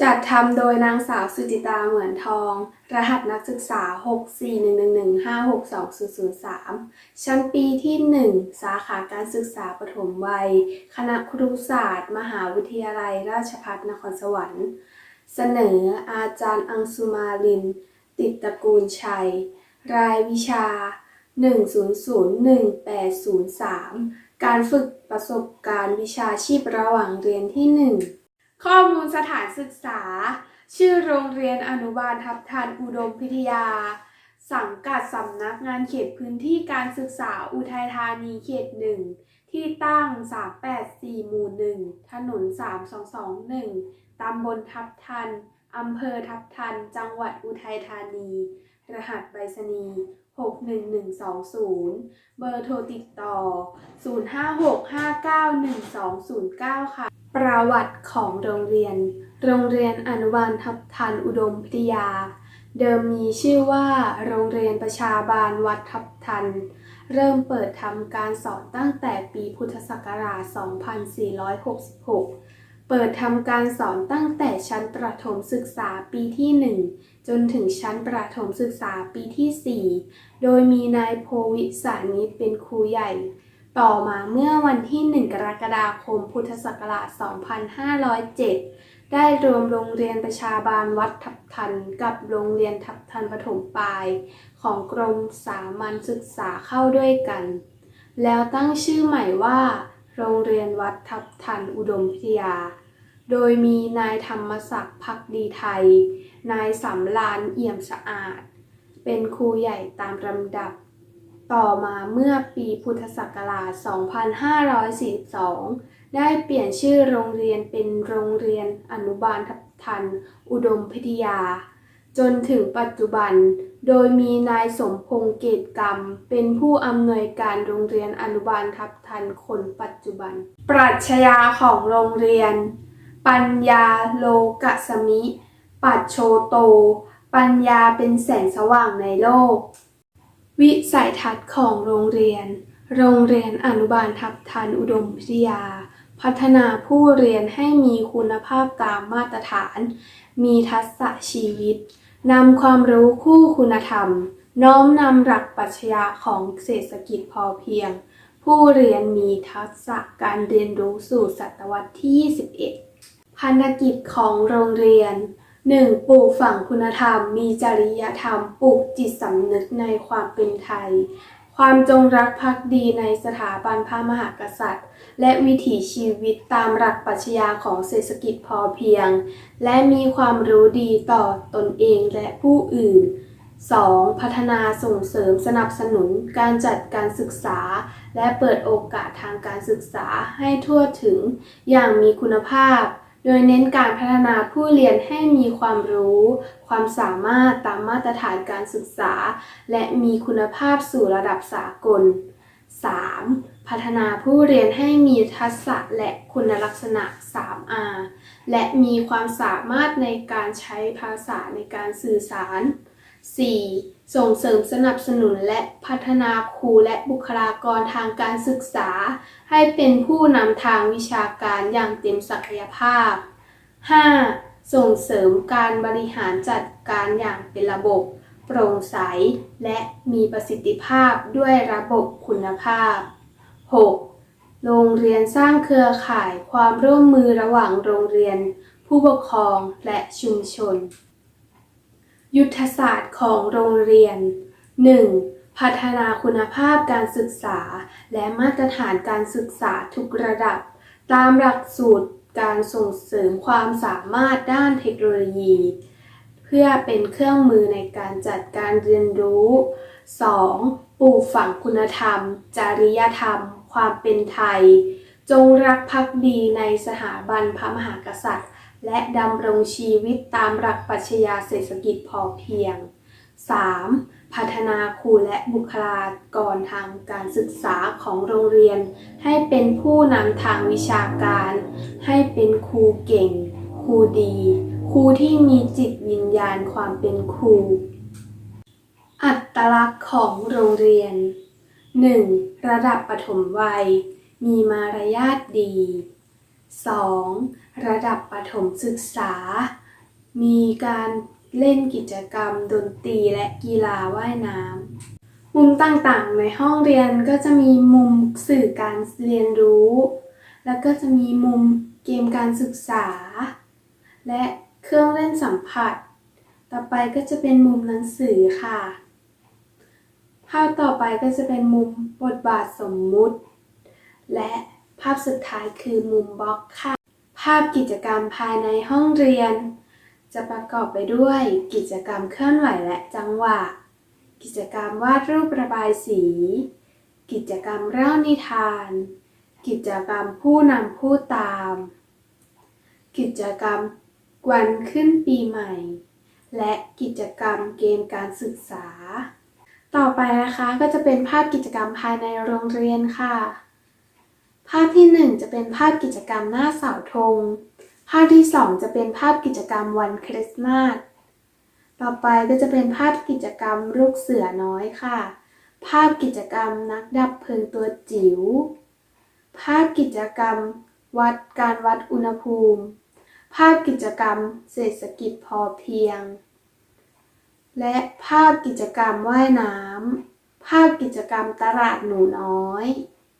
จัดทำโดยนางสาวสุจิตาเหมือนทอง รหัสนักศึกษา 64111562003 ชั้นปีที่ 1 สาขาการศึกษาปฐมวัย คณะครุศาสตร์ มหาวิทยาลัยราชภัฏนครสวรรค์ เสนออาจารย์อังสุมาลิน ติดตระกูลชัย รายวิชา 1001803 การฝึกประสบการณ์วิชาชีพระหว่างเรียนที่ 1 ข้อมูลสถานศึกษา ชื่อโรงเรียนอนุบาลทับทันอุดมพิทยา สังกัดสำนักงานเขตพื้นที่การศึกษาอุทัยธานีเขตหนึ่งที่ตั้ง 384 หมู่ 1 ถนน 3221 ตำบลทับทัน อำเภอทับทัน จังหวัดอุทัยธานี รหัสไปรษณีย์ 61120 เบอร์โทรติดต่อ 056591209 ค่ะ ประวัติของโรงเรียน โรงเรียนอนุบาลทับทันอุดมพิทยา เดิมมีชื่อว่า โรงเรียนประชาบาลวัดทับทัน เริ่มเปิดทำการสอนตั้งแต่ปีพุทธศักราช 2466 เปิดทำการสอนตั้งแต่ชั้นประถมศึกษาปีที่ 1 จนถึงชั้นประถมศึกษาปีที่ 4 โดยมีนายโพวิสานิชเป็นครูใหญ่ ต่อมาเมื่อวันที่ 1 กรกฎาคม พุทธศักราช 2507 ได้รวมโรงเรียนประชาบาลวัดทับทันกับโรงเรียนทับทันปฐมปลาย ของกรมสามัญศึกษาเข้าด้วยกัน แล้วตั้งชื่อใหม่ว่า โรงเรียนวัดทับทันอุดมพิทยา โดยมีนายธรรมศักดิ์พักดีไทย นายสำรานเอี่ยมสะอาด เป็นครูใหญ่ตามลำดับ ต่อมาเมื่อปีพุทธศักราช 2542 ได้เปลี่ยนชื่อโรงเรียนเป็นโรงเรียนอนุบาลทับทัน อุดมพิทยา จนถึงปัจจุบัน โดยมีนายสมพงษ์เกตกรรม เป็นผู้อำนวยการโรงเรียนอนุบาลทับทันคนปัจจุบัน ปรัชญาของโรงเรียน ปัญญาโลกสมิ ปัจโชโต ปัญญาเป็นแสงสว่างในโลก วิสัยทัศน์ของโรงเรียน โรงเรียนอนุบาลทับทันอุดมพิทยา พัฒนาผู้เรียนให้มีคุณภาพตามมาตรฐาน มีทักษะชีวิต นำความรู้คู่คุณธรรม น้อมนำหลักปรัชญาของเศรษฐกิจพอเพียง ผู้เรียนมีทักษะการเรียนรู้สู่ศตวรรษที่ 21ภารกิจของโรงเรียน 1. ปลูกฝังคุณธรรม มีจริยธรรม ปลูกจิตสำนึกในความเป็นไทย ความจงรักภักดีในสถาบันพระมหากษัตริย์ และวิถีชีวิตตามหลักปรัชญาของเศรษฐกิจพอเพียง และมีความรู้ดีต่อตนเองและผู้อื่น 2. พัฒนาส่งเสริมสนับสนุนการจัดการศึกษา และเปิดโอกาสทางการศึกษาให้ทั่วถึงอย่างมีคุณภาพ โดยเน้นการพัฒนาผู้เรียนให้มีความรู้ ความสามารถตามมาตรฐานการศึกษา และมีคุณภาพสู่ระดับสากล 3. พัฒนาผู้เรียนให้มีทักษะและคุณลักษณะ 3R และมีความสามารถในการใช้ภาษาในการสื่อสาร 4. ส่งเสริมสนับสนุนและพัฒนาครูและบุคลากรทางการศึกษา ให้เป็นผู้นำทางวิชาการอย่างเต็มศักยภาพ 5. ส่งเสริมการบริหารจัดการอย่างเป็นระบบ โปร่งใส และมีประสิทธิภาพด้วยระบบคุณภาพ 6. โรงเรียนสร้างเครือข่ายความร่วมมือระหว่างโรงเรียน ผู้ปกครองและชุมชน ยุทธศาสตร์ของโรงเรียน 1. พัฒนาคุณภาพการศึกษา และมาตรฐานการศึกษาทุกระดับ ตามหลักสูตรการส่งเสริมความสามารถด้านเทคโนโลยี เพื่อเป็นเครื่องมือในการจัดการเรียนรู้ 2. ปลูกฝังคุณธรรม จริยธรรม ความเป็นไทย จงรักภักดีในสถาบันพระมหากษัตริย์ และดำรงชีวิตตามหลักปรัชญาเศรษฐกิจพอเพียง 3. พัฒนาครูและบุคลากรทางการศึกษาของโรงเรียน ให้เป็นผู้นำทางวิชาการ ให้เป็นครูเก่ง ครูดี ครูที่มีจิตวิญญาณความเป็นครู อัตลักษณ์ของโรงเรียน 1. ระดับปฐมวัย มีมารยาทดี 2. ระดับประถมศึกษา มีการเล่นกิจกรรมดนตรีและกีฬาว่ายน้ำ มุมต่างๆ ในห้องเรียนก็จะมีมุมสื่อการเรียนรู้ แล้วก็จะมีมุมเกมการศึกษา และเครื่องเล่นสัมผัส ต่อไปก็จะเป็นมุมหนังสือค่ะ ภาพต่อไปก็จะเป็นมุมบทบาทสมมุติ และ ภาพสุดท้ายคือมุมบล็อกค่ะ ภาพกิจกรรมภายในห้องเรียน จะประกอบไปด้วยกิจกรรมเคลื่อนไหวและจังหวะ กิจกรรมวาดรูประบายสี กิจกรรมเล่านิทาน กิจกรรมผู้นำผู้ตาม กิจกรรมวันขึ้นปีใหม่ และกิจกรรมเกมการศึกษา ต่อไปนะคะก็จะเป็นภาพกิจกรรมภายในโรงเรียนค่ะ ภาพที่หนึ่งจะเป็นภาพกิจกรรมหน้าเสาธง ภาพที่สองจะเป็นภาพกิจกรรมวันคริสต์มาส ต่อไปก็จะเป็นภาพกิจกรรมลูกเสือน้อยค่ะ ภาพกิจกรรมนักดับเพลิงตัวจิ๋ว ภาพกิจกรรมวัดการวัดอุณหภูมิ ภาพกิจกรรมเศรษฐกิจพอเพียง และภาพกิจกรรมว่ายน้ำ ภาพกิจกรรมตลาดหนูน้อย